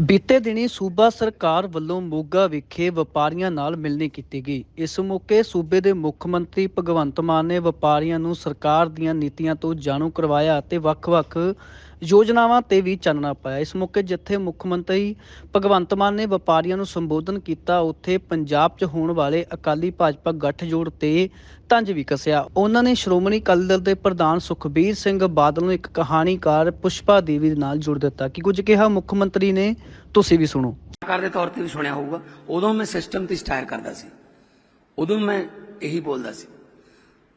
ਬੀਤੇ ਦਿਨੀ ਸੂਬਾ ਸਰਕਾਰ ਵੱਲੋਂ ਮੋਗਾ ਵਿਖੇ ਵਪਾਰੀਆਂ ਨਾਲ ਮਿਲਣੀ ਕੀਤੀ ਗਈ। ਇਸ ਮੌਕੇ ਸੂਬੇ ਦੇ ਮੁੱਖ ਮੰਤਰੀ ਭਗਵੰਤ ਮਾਨ ਨੇ ਵਪਾਰੀਆਂ ਨੂੰ ਸਰਕਾਰ ਦੀਆਂ ਨੀਤੀਆਂ ਤੋਂ ਜਾਣੂ ਕਰਵਾਇਆ ਅਤੇ ਵੱਖ-ਵੱਖ ਯੋਜਨਾਵਾਂ ਤੇ ਵੀ ਚਾਨਣਾ ਪਾਇਆ। ਇਸ ਮੌਕੇ ਜਿੱਥੇ ਮੁੱਖ ਮੰਤਰੀ ਭਗਵੰਤ ਮਾਨ ਨੇ ਵਪਾਰੀਆਂ ਨੂੰ ਸੰਬੋਧਨ ਕੀਤਾ, ਉੱਥੇ ਪੰਜਾਬ 'ਚ ਹੋਣ ਵਾਲੇ ਅਕਾਲੀ ਭਾਜਪਾ ਗੱਠਜੋੜ ਤੇ ਤੰਜ ਵੀ ਕੱਸਿਆ। ਉਹਨਾਂ ਨੇ ਸ਼੍ਰੋਮਣੀ ਅਕਾਲੀ ਦਲ ਦੇ ਪ੍ਰਧਾਨ ਸੁਖਬੀਰ ਸਿੰਘ ਬਾਦਲ ਨੂੰ ਇੱਕ ਕਹਾਣੀਕਾਰ ਪੁਸ਼ਪਾ ਦੇਵੀ ਦੇ ਨਾਲ ਜੋੜ ਦਿੱਤਾ। ਕਿ ਕੁਝ ਕਿਹਾ ਮੁੱਖ ਮੰਤਰੀ ਨੇ? ਤੁਸੀਂ ਵੀ ਸੁਣੋ। ਕਲਾਕਾਰ ਦੇ ਤੌਰ ਤੇ ਵੀ ਸੁਣਿਆ ਹੋਊਗਾ। ਉਦੋਂ ਮੈਂ ਸਿਸਟਮ ਤੇ ਸਟਾਇਰ ਕਰਦਾ ਸੀ। ਉਦੋਂ ਮੈਂ ਇਹੀ ਬੋਲਦਾ ਸੀ।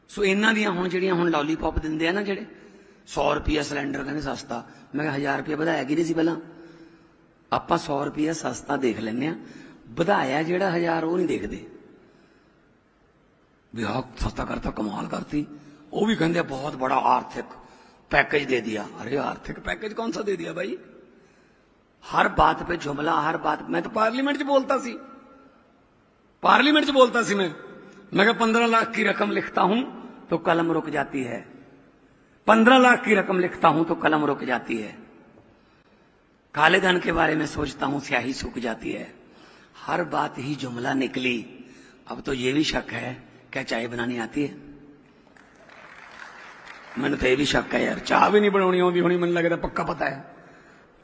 ਸੋ ਇਹਨਾਂ ਦੀਆਂ ਹੁਣ ਜਿਹੜੀਆਂ ਹੁਣ ਲੋਲੀਪੌਪ ਦਿੰਦੇ ਆ ਨਾ ਜਿਹੜੇ 100 ਰੁਪਿਆ ਸਿਲੰਡਰ ਕਹਿੰਦੇ ਸਸਤਾ ਮੈਂ ਕਿਹਾ 1000 ਰੁਪਿਆ ਵਧਾਇਆ ਕਿ ਨਹੀਂ ਸੀ ਪਹਿਲਾਂ ਆਪਾਂ 100 ਰੁਪਿਆ ਸਸਤਾ ਦੇਖ ਲੈਂਦੇ ਆ ਵਧਾਇਆ ਜਿਹੜਾ 1000 ਉਹ ਨਹੀਂ ਦੇਖਦੇ ਵੀ ਆਹ ਸਸਤਾ ਕਰਤਾ ਕਮਾਲ ਕਰਤੀ ਉਹ ਵੀ ਕਹਿੰਦੇ ਆ, ਬਹੁਤ ਬੜਾ ਆਰਥਿਕ पैकेज दे दिया अरे आर्थिक पैकेज कौन सा दे दिया भाई हर बात पे जुमला हर बात मैं तो पार्लियामेंट च बोलता सी पार्लियामेंट च बोलता सी मैं मैं कहा पंद्रह लाख की रकम लिखता हूं तो कलम रुक जाती है पंद्रह लाख की रकम लिखता हूँ तो कलम रुक जाती है। काले धन के बारे में सोचता हूँ, स्याही सूख जाती है। हर बात ही जुमला निकली। अब तो ये भी शक है, क्या चाय बनानी आती है? मैंने तो यह भी शक है यार, चाह भी नहीं बनानी होगी, होनी मन लगता तो पक्का पता है।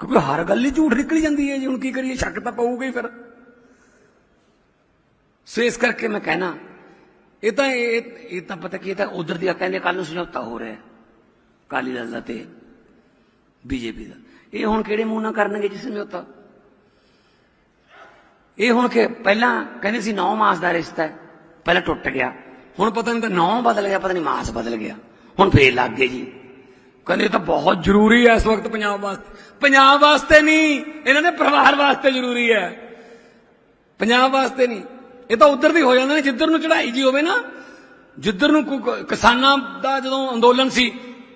क्योंकि हर गल झूठ निकली जाती है, जी हूँ की करिए, शक तो पऊगा फिर। सो इस करके मैं कहना यह तो तो पता की तो उधर दिया कहने कल समझौता हो रहा है। ਕਾਲੀ ਦਲ ਦਾ ਤੇ ਬੀਜੇਪੀ ਦਾ। ਇਹ ਹੁਣ ਕਿਹੜੇ ਮੂੰਹ ਨਾਲ ਕਰਨਗੇ ਜੀ ਸਮਝੌਤਾ ਇਹ ਹੁਣ ਕਿ ਪਹਿਲਾਂ ਕਹਿੰਦੇ ਸੀ 9 ਮਾਸ ਦਾ ਰਿਸ਼ਤਾ ਹੈ, ਪਹਿਲਾਂ ਟੁੱਟ ਗਿਆ। ਹੁਣ ਪਤਾ ਨਹੀਂ ਤਾਂ 9 ਬਦਲ ਗਿਆ, ਪਤਾ ਨਹੀਂ ਮਾਸ ਬਦਲ ਗਿਆ। ਹੁਣ ਫੇਰ ਲੱਗ ਗਏ ਜੀ। ਕਹਿੰਦੇ ਇਹ ਤਾਂ ਬਹੁਤ ਜ਼ਰੂਰੀ ਹੈ ਇਸ ਵਕਤ ਪੰਜਾਬ ਵਾਸਤੇ। ਪੰਜਾਬ ਵਾਸਤੇ ਨਹੀਂ, ਇਹਨਾਂ ਦੇ ਪਰਿਵਾਰ ਵਾਸਤੇ ਜ਼ਰੂਰੀ ਹੈ। ਪੰਜਾਬ ਵਾਸਤੇ ਨਹੀਂ। ਇਹ ਤਾਂ ਉਧਰ ਦੀ ਹੋ ਜਾਂਦਾ ਨੇ, ਜਿੱਧਰ ਨੂੰ ਚੜਾਈ ਜੀ ਹੋਵੇ ਨਾ, ਜਿੱਧਰ ਨੂੰ ਕਿਸਾਨਾਂ ਦਾ ਜਦੋਂ ਅੰਦੋਲਨ ਸੀ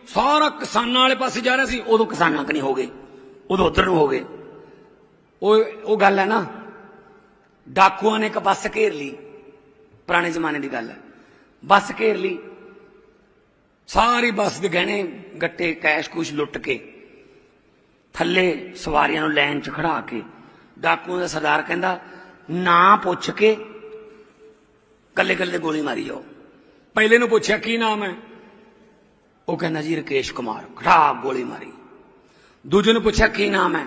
ਸਾਰਾ ਕਿਸਾਨਾਂ ਵਾਲੇ ਪਾਸੇ ਜਾ ਰਿਹਾ ਸੀ, ਉਦੋਂ ਕਿਸਾਨਾਂ ਕਨੀ ਹੋ ਗਏ। ਉਦੋਂ ਉਧਰ ਨੂੰ ਹੋ ਗਏ। ਉਹ ਉਹ ਗੱਲ ਹੈ ਨਾ, ਡਾਕੂਆਂ ਨੇ ਇੱਕ ਬੱਸ ਘੇਰ ਲਈ, ਪੁਰਾਣੇ ਜ਼ਮਾਨੇ ਦੀ ਗੱਲ ਹੈ। ਬੱਸ ਘੇਰ ਲਈ, ਸਾਰੀ ਬੱਸ ਦੇ ਗਹਿਣੇ, ਗੱਟੇ, ਕੈਸ਼ ਕੁਛ ਲੁੱਟ ਕੇ, ਥੱਲੇ ਸਵਾਰੀਆਂ ਨੂੰ ਲਾਈਨ 'ਚ ਖੜਾ ਕੇ, ਡਾਕੂਆਂ ਦਾ ਸਰਦਾਰ ਕਹਿੰਦਾ, ਨਾ ਪੁੱਛ ਕੇ ਕੱਲੇ ਕੱਲੇ ਗੋਲੀ ਮਾਰੀ ਜਾਓ। ਪਹਿਲੇ ਨੂੰ ਪੁੱਛਿਆ, ਕੀ ਨਾਮ ਹੈ? ਉਹ ਕਹਿੰਦਾ ਜੀ ਰਕੇਸ਼ ਕੁਮਾਰ ਖੜਾ ਗੋਲੀ ਮਾਰੀ। ਦੂਜੇ ਨੂੰ ਪੁੱਛਿਆ, ਕੀ ਨਾਮ ਹੈ?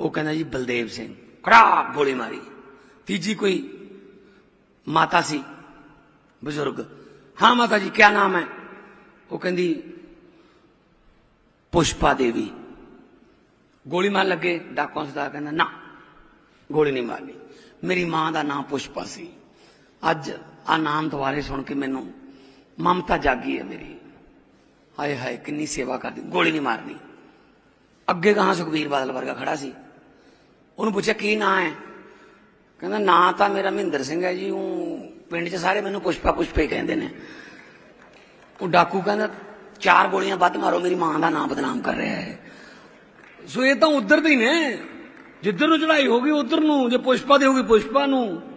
ਉਹ ਕਹਿੰਦਾ ਜੀ ਬਲਦੇਵ ਸਿੰਘ ਖੜਾ ਗੋਲੀ ਮਾਰੀ। ਤੀਜੀ ਕੋਈ ਮਾਤਾ ਸੀ, ਬਜ਼ੁਰਗ। ਹਾਂ ਮਾਤਾ ਜੀ ਕੀ ਨਾਮ ਹੈ? ਉਹ ਕਹਿੰਦੀ, ਪੁਸ਼ਪਾ ਦੇਵੀ। ਗੋਲੀ ਮਾਰ ਲੱਗੇ ਡਾਕੂ ਸਦਾ ਕਹਿੰਦਾ, ਨਾ, ਗੋਲੀ ਨਹੀਂ ਮਾਰਨੀ। ਮੇਰੀ ਮਾਂ ਦਾ ਨਾਮ ਪੁਸ਼ਪਾ ਸੀ। ਅੱਜ ਆ ਨਾਮ ਦੁਆਰੇ ਸੁਣ ਕੇ ਮੈਨੂੰ ਮਮਤਾ ਜਾਗੀ ਹੈ ਮੇਰੀ। ਹਾਏ ਹਾਏ, ਕਿੰਨੀ ਸੇਵਾ ਕਰਦੀ, ਗੋਲੀ ਨਹੀਂ ਮਾਰਨੀ ਅੱਗੇ ਕਹਾਂ ਸੁਖਬੀਰ ਬਾਦਲ ਵਰਗਾ ਖੜਾ ਸੀ? ਉਹਨੂੰ ਪੁੱਛਿਆ, ਕੀ ਨਾਂ ਹੈ? ਕਹਿੰਦਾ, ਨਾਂ ਤਾਂ ਮੇਰਾ ਮਹਿੰਦਰ ਸਿੰਘ ਹੈ ਜੀ, ਉਹ ਪਿੰਡ 'ਚ ਸਾਰੇ ਮੈਨੂੰ ਪੁਸ਼ਪਾ ਪੁਸ਼ਪੇ ਕਹਿੰਦੇ ਨੇ। ਉਹ ਡਾਕੂ ਕਹਿੰਦਾ, ਚਾਰ ਗੋਲੀਆਂ ਵੱਧ ਮਾਰੋ, ਮੇਰੀ ਮਾਂ ਦਾ ਨਾਮ ਬਦਨਾਮ ਕਰ ਰਿਹਾ ਹੈ। ਸੋ ਇਹ ਤਾਂ ਉਧਰ ਦੇ ਹੀ ਨੇ। ਜਿੱਧਰ ਨੂੰ ਚੜਾਈ ਹੋ ਗਈ, ਉਧਰ ਨੂੰ। ਜੇ ਪੁਸ਼ਪਾ ਦੀ ਹੋ ਗਈ, ਪੁਸ਼ਪਾ ਨੂੰ।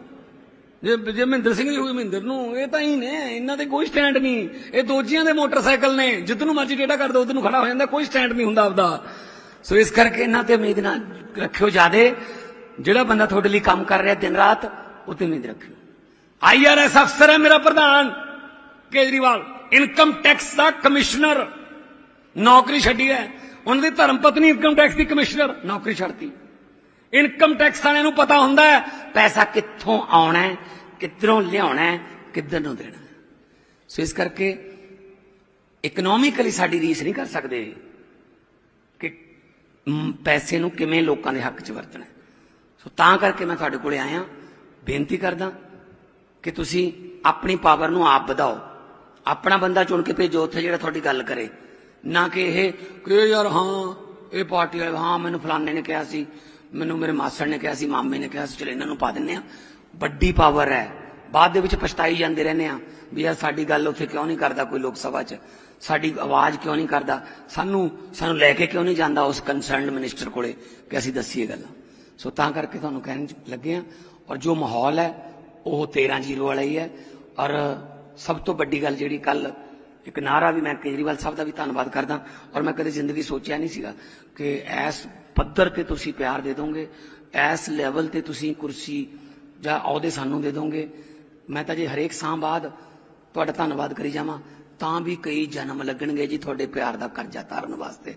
ਜੇ ਜੇ ਮਹਿੰਦਰ ਸਿੰਘ ਦੀ ਹੋ ਮਹਿੰਦਰ ਨੂੰ, ਇਹ ਤਾਂ ਹੀ ਨੇ, ਇਹਨਾਂ ਤੇ ਕੋਈ ਸਟੈਂਡ ਨਹੀਂ। ਇਹ ਦੋਜੀਆਂ ਦੇ ਮੋਟਰਸਾਈਕਲ ਨੇ ਜਿੱਧਰ ਨੂੰ ਮਰਜ਼ੀ ਟੇਡਾ ਕਰ ਦੋ, ਉਧਰ ਨੂੰ ਖੜਾ ਹੋ ਜਾਂਦਾ, ਕੋਈ ਸਟੈਂਡ ਨਹੀਂ ਹੁੰਦਾ ਆਪਦਾ। ਸੋ ਇਸ ਕਰਕੇ ਇਹਨਾਂ ਤੇ ਉਮੀਦ ਨਾ ਰੱਖਿਓ ਜਿਆਦੇ। ਜਿਹੜਾ ਬੰਦਾ ਤੁਹਾਡੇ ਲਈ ਕੰਮ ਕਰ ਰਿਹਾ ਦਿਨ ਰਾਤ, ਉਹ ਤੇ ਉਮੀਦ ਰੱਖਿਓ। ਆਈਆਰਐਸ ਅਫਸਰ ਹੈ ਮੇਰਾ ਪ੍ਰਧਾਨ ਕੇਜਰੀਵਾਲ ਇਨਕਮ ਟੈਕਸ ਦਾ ਕਮਿਸ਼ਨਰ। ਨੌਕਰੀ ਛੱਡੀ ਹੈ। ਉਹਨਾਂ ਦੀ ਧਰਮ ਪਤਨੀ ਇਨਕਮ ਟੈਕਸ ਦੀ ਕਮਿਸ਼ਨਰ, ਨੌਕਰੀ ਛੱਡਤੀ। ਇਨਕਮ ਟੈਕਸ ਵਾਲਿਆਂ ਨੂੰ ਪਤਾ ਹੁੰਦਾ ਹੈ, ਪੈਸਾ ਕਿੱਥੋਂ ਆਉਣਾ ਹੈ, ਕਿੱਧਰੋਂ ਲਿਆਉਣਾ ਹੈ, ਕਿੱਧਰ ਨੂੰ ਦੇਣਾ ਸੋ ਇਸ ਕਰਕੇ ਇਕਨੋਮਿਕਲੀ ਸਾਡੀ ਰੀਸ ਨਹੀਂ ਕਰ ਸਕਦੇ ਕਿ ਪੈਸੇ ਨੂੰ ਕਿਵੇਂ ਲੋਕਾਂ ਦੇ ਹੱਕ 'ਚ ਵਰਤਣਾ ਸੋ ਤਾਂ ਕਰਕੇ ਮੈਂ ਤੁਹਾਡੇ ਕੋਲੇ ਆਇਆ, ਬੇਨਤੀ ਕਰਦਾ ਕਿ ਤੁਸੀਂ ਆਪਣੀ ਪਾਵਰ ਨੂੰ ਆਪ ਵਧਾਓ। ਆਪਣਾ ਬੰਦਾ ਚੁਣ ਕੇ ਭੇਜੋ, ਉੱਥੇ ਜਿਹੜਾ ਤੁਹਾਡੀ ਗੱਲ ਕਰੇ। ਨਾ ਕਿ ਇਹ, ਕਿ ਯਾਰ ਹਾਂ, ਇਹ ਪਾਰਟੀ ਵਾਲੇ, ਹਾਂ, ਮੈਨੂੰ ਫਲਾਣੇ ਨੇ ਕਿਹਾ ਸੀ ਮੈਨੂੰ ਮੇਰੇ ਮਾਸੜ ਨੇ ਕਿਹਾ ਸੀ, ਮਾਮੇ ਨੇ ਕਿਹਾ ਸੀ, ਚਲ ਇਹਨਾਂ ਨੂੰ ਪਾ ਦਿੰਨੇ ਆ ਵੱਡੀ ਪਾਵਰ ਹੈ। ਬਾਅਦ ਦੇ ਵਿੱਚ ਪਛਤਾਈ ਜਾਂਦੇ ਰਹਿੰਦੇ ਆ ਵੀ ਯਾਰ ਸਾਡੀ ਗੱਲ ਉੱਥੇ ਕਿਉਂ ਨਹੀਂ ਕਰਦਾ ਕੋਈ ਲੋਕ ਸਭਾ 'ਚ? ਸਾਡੀ ਆਵਾਜ਼ ਕਿਉਂ ਨਹੀਂ ਕਰਦਾ? ਸਾਨੂੰ ਸਾਨੂੰ ਲੈ ਕੇ ਕਿਉਂ ਨਹੀਂ ਜਾਂਦਾ ਉਸ ਕੰਸਰਨਡ ਮਿਨਿਸਟਰ ਕੋਲੇ ਕਿ ਅਸੀਂ ਦੱਸੀਏ ਗੱਲਾਂ? ਸੋ ਤਾਂ ਕਰਕੇ ਤੁਹਾਨੂੰ ਕਹਿਣ ਲੱਗੇ ਆ ਔਰ ਜੋ ਮਾਹੌਲ ਹੈ, ਉਹ 13 ਜ਼ੀਰੋ ਵਾਲਾ ਹੀ ਹੈ। ਔਰ ਸਭ ਤੋਂ ਵੱਡੀ ਗੱਲ ਜਿਹੜੀ ਕੱਲ ਇੱਕ ਨਾਰਾ ਵੀ ਮੈਂ ਕੇਜਰੀਵਾਲ ਸਾਹਿਬ ਦਾ ਵੀ ਧੰਨਵਾਦ ਕਰਦਾ ਔਰ ਮੈਂ ਕਦੇ ਜ਼ਿੰਦਗੀ ਸੋਚਿਆ ਨਹੀਂ ਸੀਗਾ ਕਿ ਐਸ ਪੱਧਰ ਤੇ ਤੁਸੀਂ ਪਿਆਰ ਦੇ ਦੋਗੇ ਇਸ ਲੈਵਲ ਤੇ ਤੁਸੀਂ ਕੁਰਸੀ ਜਾਂ ਅਹੁਦੇ ਸਾਨੂੰ ਦੇ ਦੋਗੇ। ਮੈਂ ਤਾਂ ਜੇ ਹਰੇਕ ਸਾਂ ਬਾਅਦ ਤੁਹਾਡਾ ਧੰਨਵਾਦ ਕਰੀ ਜਾਵਾਂ, ਤਾਂ ਵੀ ਕਈ ਜਨਮ ਲੱਗਣਗੇ ਜੀ ਤੁਹਾਡੇ ਪਿਆਰ ਦਾ ਕਰਜ਼ਾ ਤਾਰਨ ਵਾਸਤੇ।